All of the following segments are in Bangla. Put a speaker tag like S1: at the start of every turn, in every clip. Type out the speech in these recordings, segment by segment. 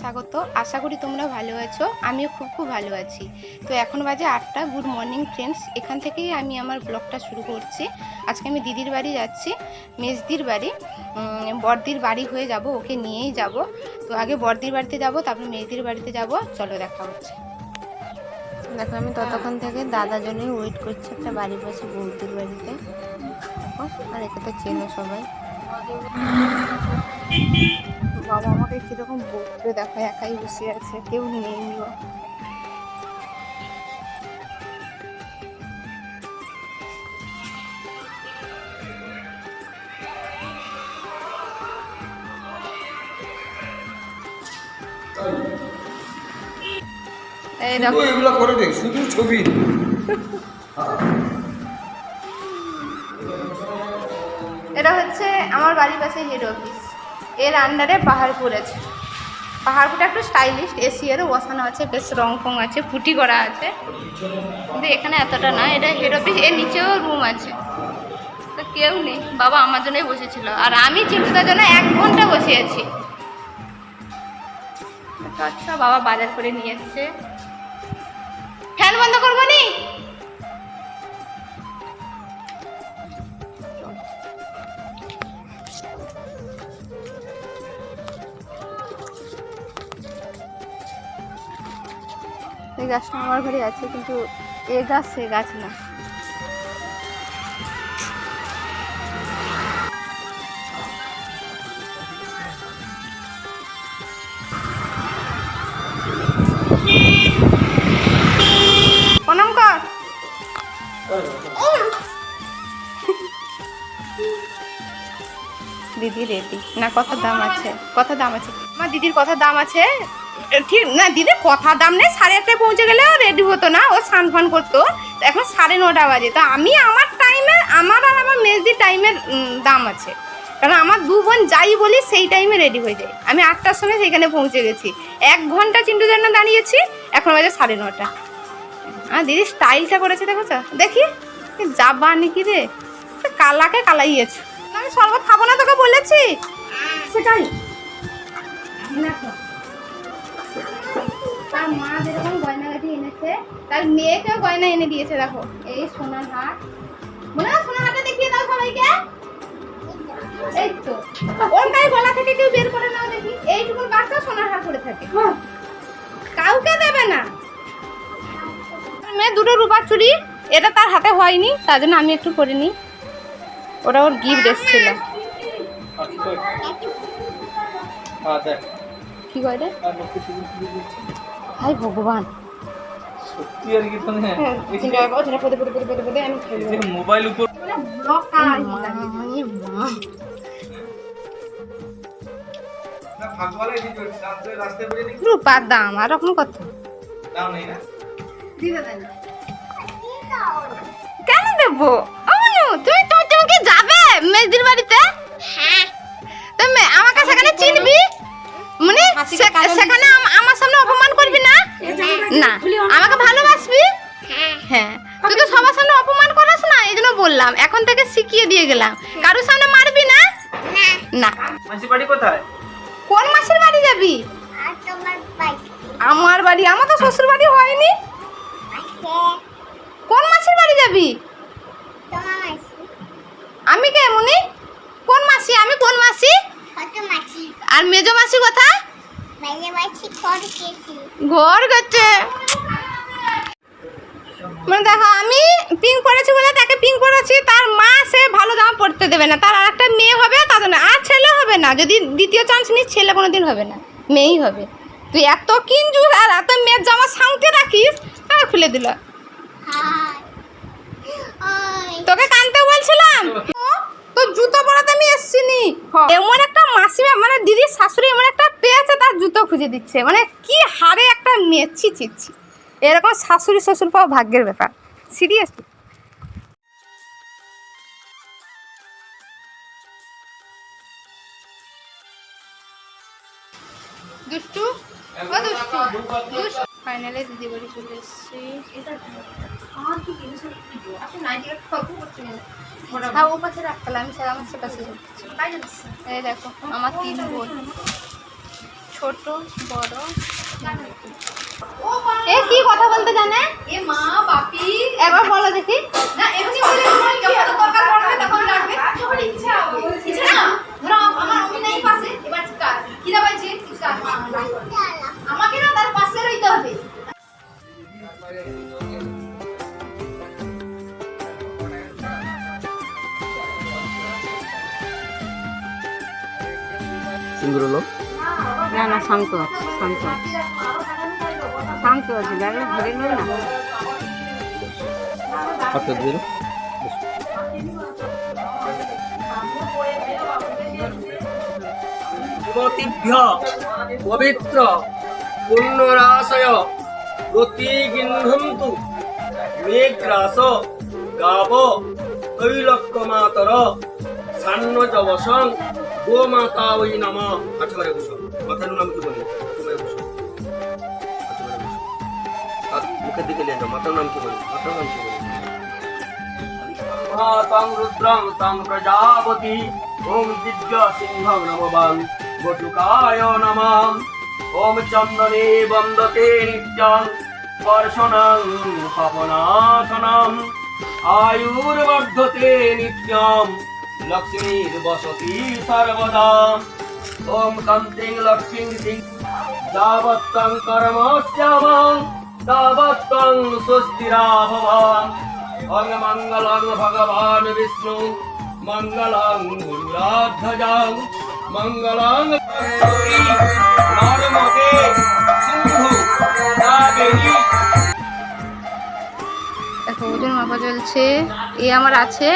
S1: স্বাগত। আশা করি তোমরা ভালো আছো। আমিও খুব খুব ভালো আছি। তো এখন বাজে আটটা। গুড মর্নিং ফ্রেন্ডস এখান থেকেই আমি আমার ব্লগটা শুরু করছি। আজকে আমি দিদির বাড়ি যাচ্ছি মেজদির বাড়ি। উম, বড়দির বাড়ি হয়ে যাব ওকে নিয়েই যাব। তো আগে বড়দির বাড়িতে যাব তারপর মেজদির বাড়িতে যাব। চলো দেখা হচ্ছে। দেখো আমি ততক্ষণ থেকে দাদার জন্যই ওয়েট করছি একটা বাড়ি পাশে বৌদির বাড়িতে। আর একে তো চেনো সবাই। বাবা আমাকে কীরকম বকবে দেখো একাই বসে আছে কেউ নেই। এই দেখো।
S2: এগুলো করে দে শুধু ছবি।
S1: এটা হচ্ছে আমার বাড়ির পাশে হেড অফিস এর আন্ডারে পাহাড়পুর আছে। পাহাড়পুরটা একটু স্টাইলিশ এসি এরও বসানো আছে, বেশ রং ফং আছে ফুটি করা আছে। কিন্তু এখানে এতটা না, এটা হেড অফিস এর নিচেও রুম আছে। তো কেউ নেই, বাবা আমার জন্যই বসেছিল। আর আমি চিন্তার জন্য এক ঘণ্টা বসে আছি আচ্ছা বাবা বাজার করে নিয়ে এসছে। ফ্যান বন্ধ করব নি? এই গাছটা আমার ঘরে আছে, কিন্তু এ গাছ সে গাছ না। প্রণাম দিদি রেডি না কত দাম আছে কত দাম আছে। আমার দিদির কত দাম আছে? ঠিক না দিদির কথা দাম নেই সাড়ে আটটায় পৌঁছে গেলে রেডি হতো না ও স্নান ফান করতো। এখন সাড়ে নটা বাজে। তো আমি আমার টাইমে আমার আর আমার মেজদির টাইমের দাম আছে। কারণ আমার দু বোন যাই বলি সেই টাইমে রেডি হয়ে যায়। আমি আটটার সময় সেখানে পৌঁছে গেছি। এক ঘণ্টা চিন্টুর জন্য দাঁড়িয়েছি এখন বাজে সাড়ে নটা। আর দিদি স্টাইলটা করেছে দেখো তো। দেখি যাবা নাকি রে? কালাকে কালাইয়েছ। আমি শরবত খাব না তোকে বলেছি। সেটাই। তার মা যেরকম গয়নাগাটি এনেছে তার মেয়েকেও গয়না এনে দিয়েছে দেখো। এই সোনার হাট মনে হয় সোনার হাটে দেখিয়ে দাও সবাইকে। এই তো। ওর গায়ে গলা থেকে কেউ বের করে নাও দেখি। এইটুকু বাচ্চা সোনার হাট করে থাকে। কাউকে দেবে না। মেয়ে দুটো রূপার চুড়ি এটা তার হাতে হয়নি তার জন্য আমি একটু করে নিই। ওটা ওর গিফট এসেছিল। কি করে রে হাই ভগবান।
S2: সত্যি আর কি মানে
S1: হ্যাঁ, চিন্তা করো, ওটা পদে পদে পদে পদে পদে আমি খেয়ে
S2: এই যে মোবাইল উপর দেখি।
S1: রূপার দাম আর রকম কত?
S2: দাম নেই না।
S1: কেন দেবো? তুমি তুমি তুমি কি যাবে? মেজদির বাড়িতে? না আমাকে ভালোবাসবি? হ্যাঁ। তুই তো সবার সামনে অপমান করাস না এই জন্য বললাম। এখন থেকে শিখিয়ে দিয়ে গেলাম। কারোর সামনে মারবি না? না।
S2: মাসি বাড়ি কোথায়?
S1: কোন মাসের বাড়ি যাবি? আমার বাড়ি। আমার তো শ্বশুর বাড়ি হয়নি। কোন মাসের বাড়ি যাবি? আমি কে মনি? কোন মাসি? আমি কোন মাসি? আর মেজো মাসি কোথায়? ঘর গেছে। মানে দেখো আমি পিঙ্ক পরেছি বলে তাকে পিঙ্ক পরেছি তার মা সে ভালো জামা পরতে দেবে না। তার আর একটা মেয়ে হবে তার জন্য আর ছেলে হবে না। যদি দ্বিতীয় চান্স নিস ছেলে কোনো দিন হবে না মেয়েই হবে। তুই এত কিনজু আর এত মেয়ের জামা সাউতে রাখিস আর খুলে দিল। তোকে কানতে বলছিলাম তো জুতো পরাতে আমি এসছি নি এমন একটা মাসিমা মানে দিদির শাশুড়ি এমন একটা পেয়েছে তার জুতো খুঁজে দিচ্ছে। মানে কি হারে একটা মেয়ে? ছি ছি এরকম শাশুড়ি শ্বশুর পাওয়া ভাগ্যের ব্যাপার। সিরিয়াস দুষ্টু? ও দুষ্টু। দুষ্টু। ফাইনালে দিদি বাড়ি চলে এসেছি। আমার কি জিনিস আসলে নাইটিটা গল্প করছি হ্যাঁ ও পাশে রাখতে আমি স্যার আমার সে এই দেখো আমার তিন বোন। ছোট বড়। এ কি কথা বলতে জানে?
S3: এ মা বাপি।
S1: একবার বলো দেখি।
S3: না এমনি বলে যখন দরকার পড়বে তখন ডাকবে যখন ইচ্ছা হবে। ইচ্ছা না? ধরো আমার অমি নাই পাশে এবার কাজ কিরা পাইছে কাজ আমাকে না তার পাশে রইতে হবে।
S4: সুন্দর হলো?
S5: না না শান্ত আছে শান্ত আছে। শান্ত আছে দেখলে ধরে নেবে না?
S4: হাতটা দিয়ে যুবতীভ্য পবিত্র পুণ্যরাশয় প্রতিগৃহন্তু মেঘ্রাস গাব তৈলক্যমাতর সান্নজবসং গোমাতা ওই নাম। করে মাথার নাম কি বলি? মুখের দিকে নিয়ে যাও। মাথার নাম কি বলি? মাথার নাম কি বলি? তাং রুদ্রং তাং প্রজাপতি ওম দিব্য সিংহং নমবাং বটুকায় নমঃ ওম চন্দনে বন্দতে আয়ুর্বর্ধতে নিত্যম। লক্ষ্মীর বসতি সর্বদা। ওম কান্তিং লক্ষ্মীং সিং যাবত্তং কর্মস্যামং তাবত্তং সুস্থিরা ভবাং অং মঙ্গলং ভগবান বিষ্ণু মঙ্গলং গুরুরাধ্বজং মঙ্গলং নর্মদে সিন্ধু
S1: দেখো, ওজন মাপা চলছে। এ আমার আছে।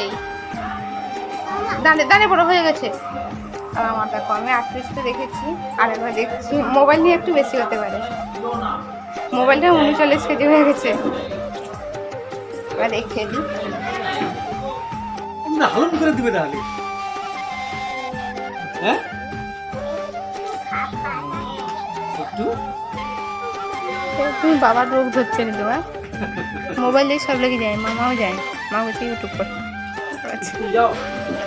S1: এই। দাঁড়ে দাঁড়ে বড় হয়ে গেছে। আর আমার দেখো আমি আটত্রিশটা দেখেছি আর একবার দেখছি। মোবাইল নিয়ে একটু বেশি হতে পারে। মোবাইলটা উনচল্লিশ কেজি হয়ে গেছে। এবার দেখে দিই
S4: করে দিবে তাহলে। হ্যাঁ? একটু।
S1: তুমি বাবার রোগ ধরছে না তোমার মোবাইল দিয়ে সব লোকই যায় মামাও যায়। মা বলছে ইউটিউব
S4: যাও।
S1: এতো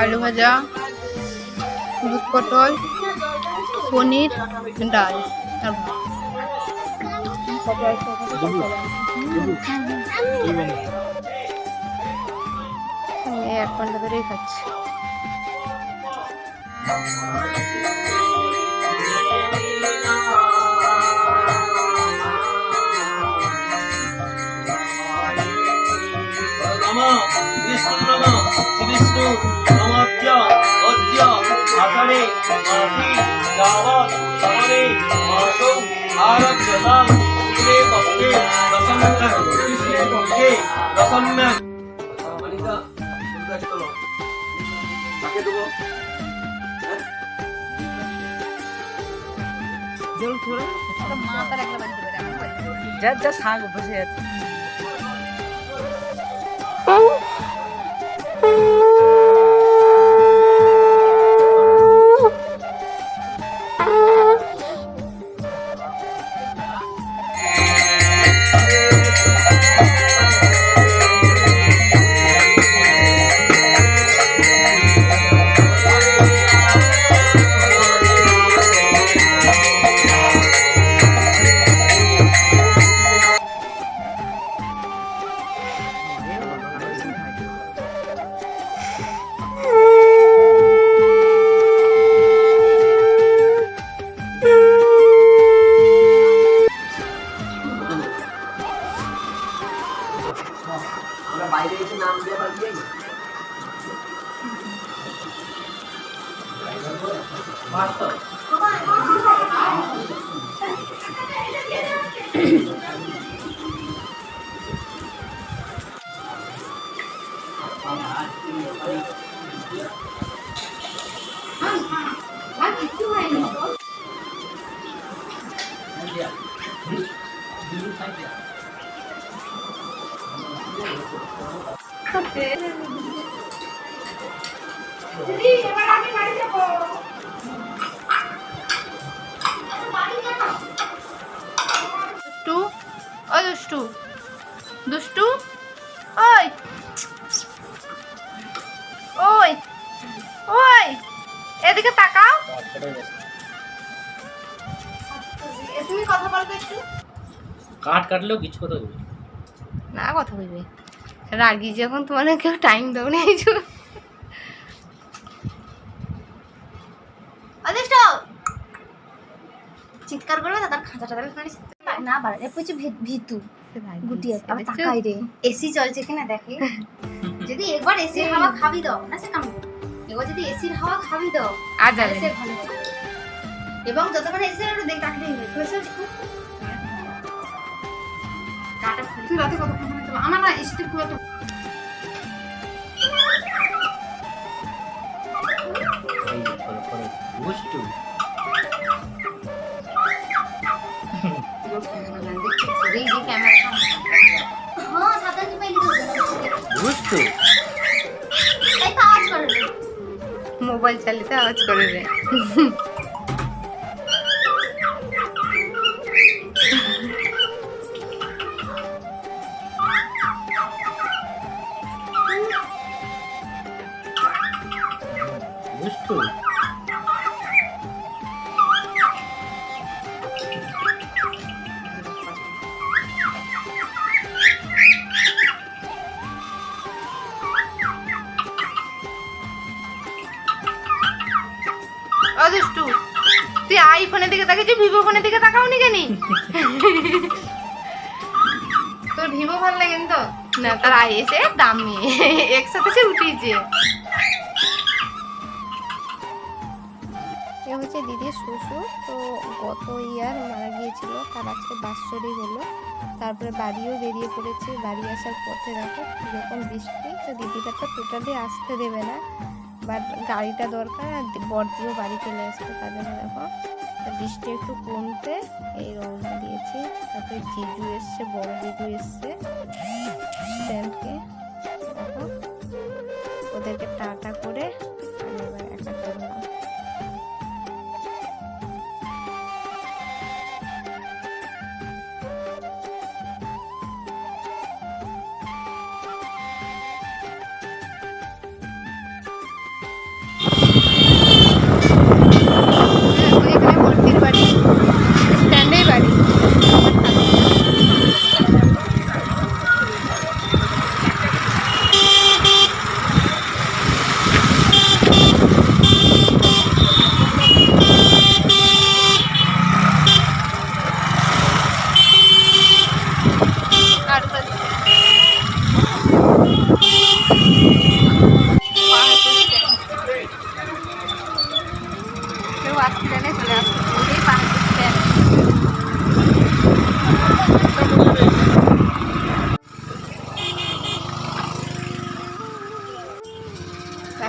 S1: আলু ভাজা দুধ পটল পনির ডাল। এক ঘণ্টা ধরেই খাচ্ছি।
S4: নম বিষ্ণু নম শ্রীবিষ্ণু নমদ্য অদ্য আসনে মাসি যাবৎ মাসৌ পক্ষে কৃষ্ণে পক্ষে দেবো।
S5: জল
S3: বাড়ি
S5: যা যা শাক বসে আছে।
S4: আমরা
S1: এবার আমি বাড়ি দুষ্টু? ও দুষ্টু। দুষ্টু? ওই। ওই ওই এদিকে তাকাও। তুমি কথা বলবে একটু।
S6: কাঠ কাটলেও কিছু কথা বলবে
S1: না। কথা বলবে। রাগি যখন তোমার কেউ টাইম দাও না এই।
S3: চিৎকার করবে তার খাঁচাটা তাহলে না বাড়া এ হচ্ছে ভিতু। গুটি আছে এসি চলছে কিনা দেখে। যদি একবার এসির হাওয়া খাবি দাও না সে কাম এবার যদি এসির হাওয়া খাবি দাও
S1: আর যাবে
S3: সে ভালো এবং যতক্ষণ এসি একটু দেখ হবে হয়েছে কাটা
S1: তুই রাতে আমার না এসিতে খুব একটা
S6: এই যে
S1: এই ক্যামেরাটা
S3: তো।
S1: মোবাইল চালিতে আওয়াজ করে রে আইফোনের ভিভো ফোনের দিকে তাকাওনি কেন? তোর ভিভো ভালো লাগে তো? না তার আই এসে দাম নিয়ে একসাথে সে উঠিয়েছে। হচ্ছে দিদির শ্বশুর তো গত ইয়ার মারা গিয়েছিল তার আজকে বাৎসরিক হলো। তারপরে বাড়িও বেরিয়ে পড়েছে বাড়ি আসার পথে দেখো যখন বৃষ্টি তো দিদিটা তো টোটালি আসতে দেবে না। বাট গাড়িটা দরকার আর বড়দিও বাড়ি চলে আসবে তার জন্য দেখো। বৃষ্টি একটু কমতে এই রওনা দিয়েছি। তারপরে জিজু এসছে বড় জিজু এসছে। স্ট্যান্ডকে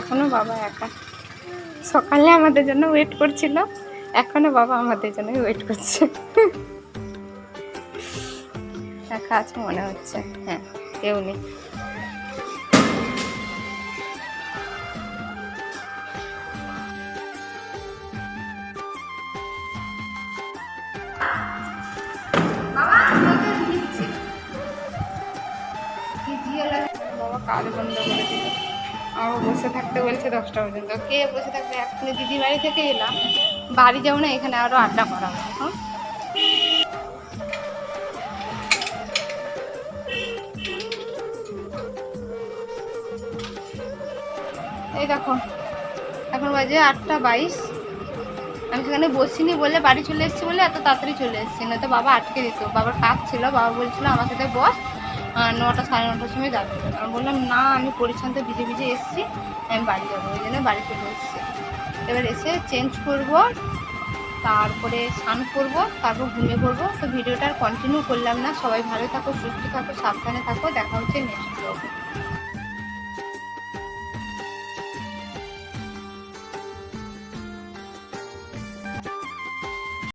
S1: এখনও বাবা একা। সকালে আমাদের জন্য ওয়েট করছিল, এখনও বাবা আমাদের জন্য ওয়েট করছে। একা আছে মনে হচ্ছে হ্যাঁ কেউ নেই। বাবা, কাজ বন্ধ করে দিল। আমার বসে থাকতে বলছে দশটা পর্যন্ত। কে বসে থাকবে? এখনই দিদি বাড়ি থেকে এলাম। বাড়ি যাব না, এখানে আরও আড্ডা করা হ্যাঁ এই দেখো, এখন বাজে আটটা বাইশ। আমি সেখানে বসিনি বলে বাড়ি চলে এসেছি বলে এত তাড়াতাড়ি চলে এসেছি। না তো বাবা আটকে দিত। বাবার কাজ ছিল, বাবা বলছিল আমার সাথে বস। নটা সাড়ে নটার সময় যাবে। আমি বললাম, না, আমি পরিচ্ছন্ন ভিজে ভিজে এসেছি, আমি বাড়ি যাব। ওই জন্য বাড়ি চলে এসেছি। এবার এসে চেঞ্জ করব, তারপরে স্নান করব, তারপর ঘুমিয়ে পড়ব। তো ভিডিওটা আর কন্টিনিউ করলাম না। সবাই ভালো থাকো, সুস্থ থাকো, সাবধানে থাকো। দেখা হচ্ছে নেক্সট ব্লগে